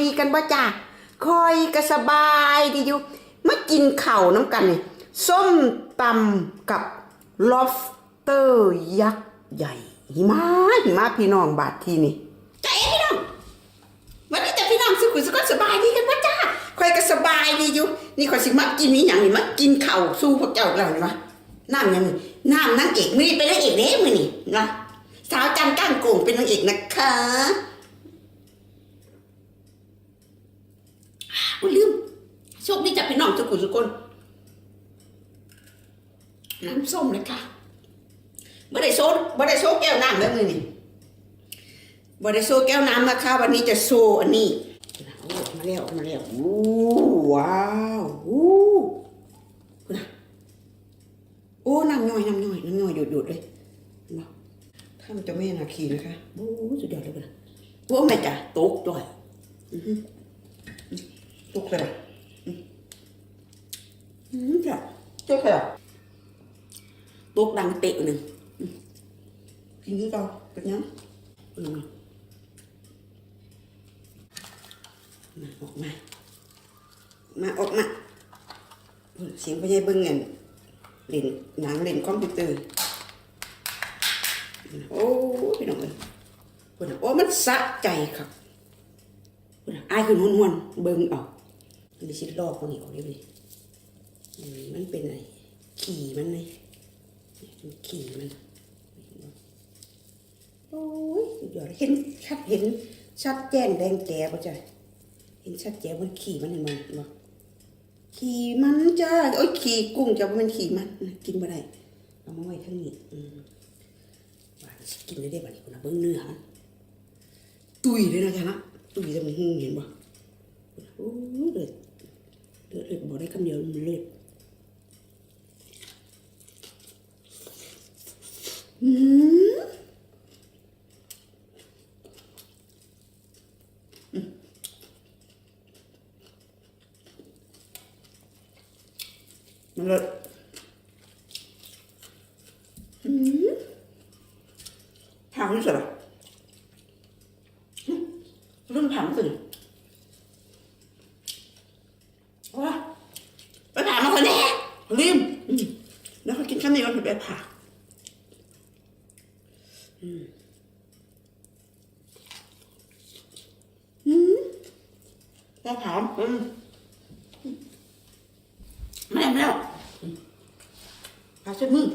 ดีกันบ่จ้าคอยก็สบายดีอยู่มากินข้าน้ำกันนี่ส้มตำกับ lobster ยักษ์ใหญ่หิมะหิมะพี่น้องบาทที่นี่ใจพี่น้องวันนี้แต่พี่น้องสุขุสุขสบายดีกันปะจ้าคอยก็สบายดีอยู่ นี่คอยสิมากินนี่อย่างนี้มากินข้าสู้พวกเจ้าเราเนี่ยวะน้ำยังนี่น้ำนางเอกไม่ได้เป็นนางเอกเด้มือนี่นะสาวจันก้านโก่งเป็นนางเอกนะคะ อุ้ยลืมโชคดีจากพี่น้องสุขุมสุขคนน้ำส้มเลยค่ะไม่ได้โซดไม่ได้โซดแก้วน้ำแล้วมือนี่บริโซ่แก้วน้ำนะคะวันนี้จะโซอันนี้มาแล้วมาแล้วอู้ว้าวอู้นะโอ้น้ำย่อยน้ำย่อยน้ำย่อยหยุดหยุดเลยนะถ้ามันจะแม่นาคีนะคะโอ้สุดยอดเลยคุณนะโอ้แม่จ๋าตกด้วยอือ หือตกเลยอืมจ้ะตกเลยอะตกดังเตะหนึ่งอืมกินที่เราเป็นยังอืมมาออกมา มาออกมา เสียงไปยัยเบิ้งเงินเล่นหนังเล่นคอมพิวเตอร์ โอ้พี่น้องเอ้ยคุณน่ะโอ้มันสะใจครับคุณน่ะอายคือหวนๆเบิ้งเอา อันนี้สิลอกคนนี้ออกได้เลยอืมมันเป็นอะไรขี่มันเลยขี่มันโอ้ยสุดยอดเห็นชัดเห็นชัดแจ้งแดงแจ๋ป่ะจ๊ะเห็นชัดเจนมันขี่มันเห็นมันบ่ขี่มันจ้าโอ้ยขี่กุ้งจะว่ามันขี่มันกินบ่ได้เอามาไว้ข้างนี้อืมว่าสิกินได้ได้บัดนี้คุณนะเบิ่งเนื้อมันตุยเลยนะจ๊ะนะตุยจะมันหูเห็นบ่โอ้ยเดือด เลือดบ่ได้คำเดียวมันเลือดอืมมันเลยอืมผักนี่สุดอะอืมเรื่องผักสุดว้าไปผ่ามาคนแรกริมอืมแล้วเขากินข้าวเหนียวไปผ่า อืมอืมแล้วผ่าอืมไม่ได้ไม่ได้พาเช็ดมือ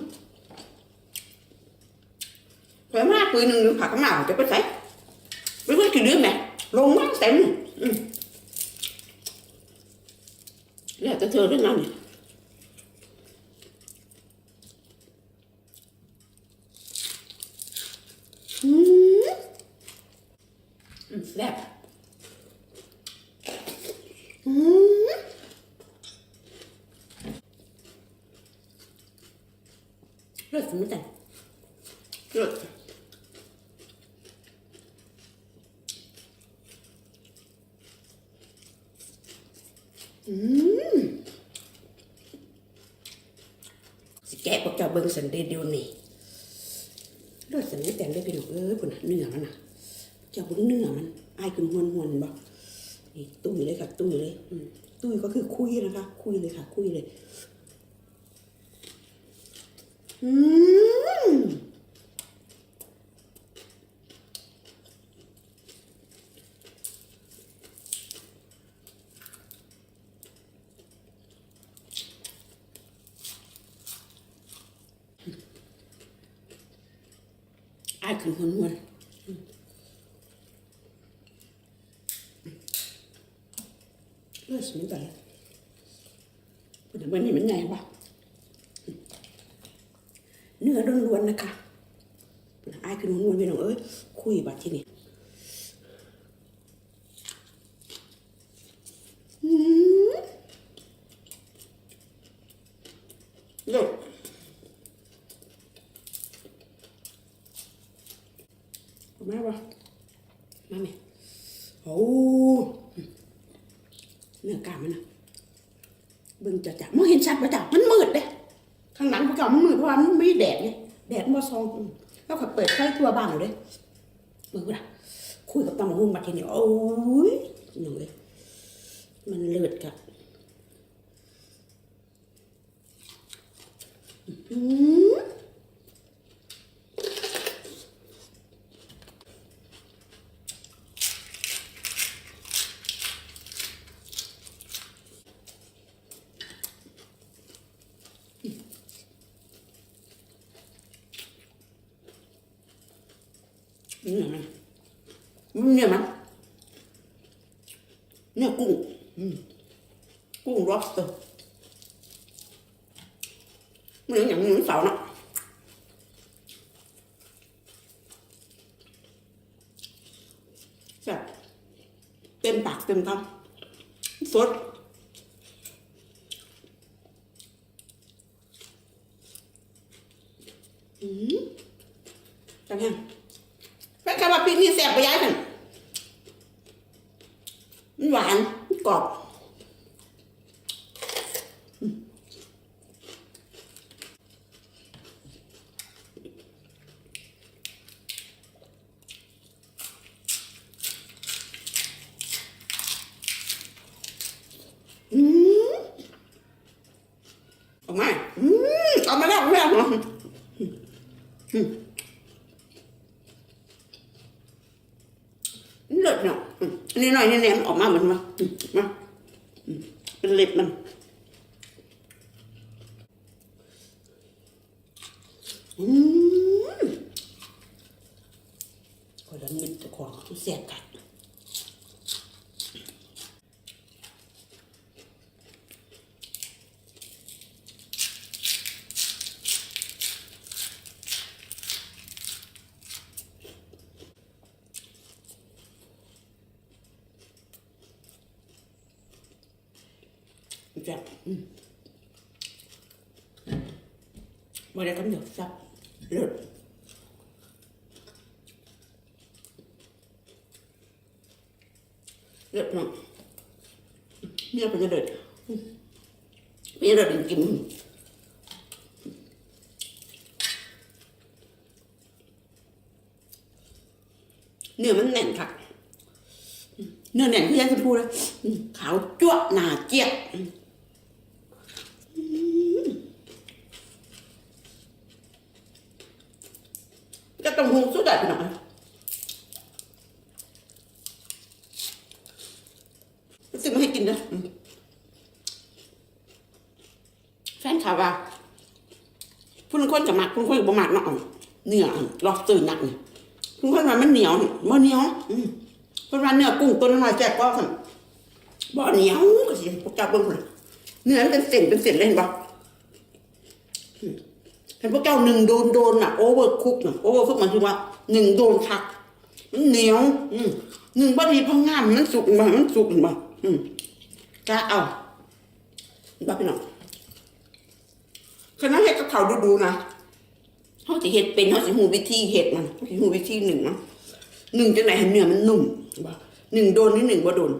เผื่อมาปืนหนึ่งผักกระหมาจะไปใส่ไปเพื่อกี่เดือนแม่ลงมากเต็มอืมแล้วจะเธอเรื่องนั้นเนี่ยอืมอืม แซ่บอืมเลือดสมุนไพรเลือดอืมสิแกะพวกเจ้าเบิ่งสันเดเดียวนี่ เลือดสมุนไพรได้พี่น้องเอ้ยพุ่นน่ะเนื้อมันนะจะบิ่งเนื้อมันไอ้คือมวนมวนๆบ่นี่ตุ้ยเลยค่ะตุ้ยเลยตุ้ยก็คือคุยนะคะ คุยเลยค่ะ คุยเลย อืม ขึ้นหวนหวนเลือดสมิงแต่เป็นเหมือนนี่มันใหญ่ปะเนื้อล้วนๆนะคะอายขึ้นุ่นๆพี่น้อยเอ้ยคุยบัดที่นี่อืมเลิศเอามาบ่มาไหมโอ้ เนื้อกล้ามันนะเบิ่งจะจับมันเห็นชัดประจับมันมืดเด้ข้างหลังพวกเรามันมืดเพราะว่ามันไม่แดดไงแดดมาซองแล้วก็เปิดไฟทั่วบ้านเลยเด้เบิ่งกูนะคุยกับตำรวจบัดทีนี้โอ้ยหนูเลยมันเลือดกับอืม นี่ไงเนี่ยมันเนี่ยกุ้งอืมกุ้งร็อบสเตอร์เคำสดอืมจังไงแคลับว่าพริกนี่แซ่บไปย้ายกันมันหวานมันกรอบอืมออกมาอืมเอามาแล้วเอามาแล้วอืม เลิศเนาะนี่หน่อยนี่เนี่ยมันออกมาเหมือนมามาเป็นเล็บมันอืมก็ดันมิดตะขวางเสียกัด จับมาได้คำเดียวจับเลิศเลิศเนาะเมียเป็นจะเลิศอืมเมียเลิศจริงเนื้อมันแน่นค่ะเนื้อแน่นที่ยังจะพูดเลยขาวจั่วหนาเจี๊ยบอืม ก็ ต้องหูสุดได้พี่น้องซื้อมาให้กินนะแฟนข่าวว่าผู้คนจะมักผู้คนบ่มักเนาะเนื้อลอบตื่นหนักนี่ผู้คนว่ามันเหนียวบ่เหนียวพิ่นว่าเนื้อกุ้งตัวน้อยแจกก็สั่นบ่เหนียวก็สิพวกเจ้าเบิ่งพุ่นน่ะเนื้อมันเป็นเส้นเป็นเส้นเลยเห็นบ่ เห็นพวกเจ้าหนึ่งโดนโดนน่ะโอเวอร์คุกน่ะโอเวอร์คุกหมายถึงว่าหนึ่งโดนคักมันเหนียว อืมหนึ่งบดีพองามมันสุกมามันสุกมาอืมกะเอาบ้าพี่น้องคณะเฮ็ดกับเขาวดูๆนะเขาจะเฮ็ดเป็นเขาจะหูวิธีเฮ็ดมันเขาสิหูวิธีหนึ่งนะหนึ่งจังไหนให้เนื้อมันนุ่มหนึ่งโดนนี่หนึ่งบ่โดน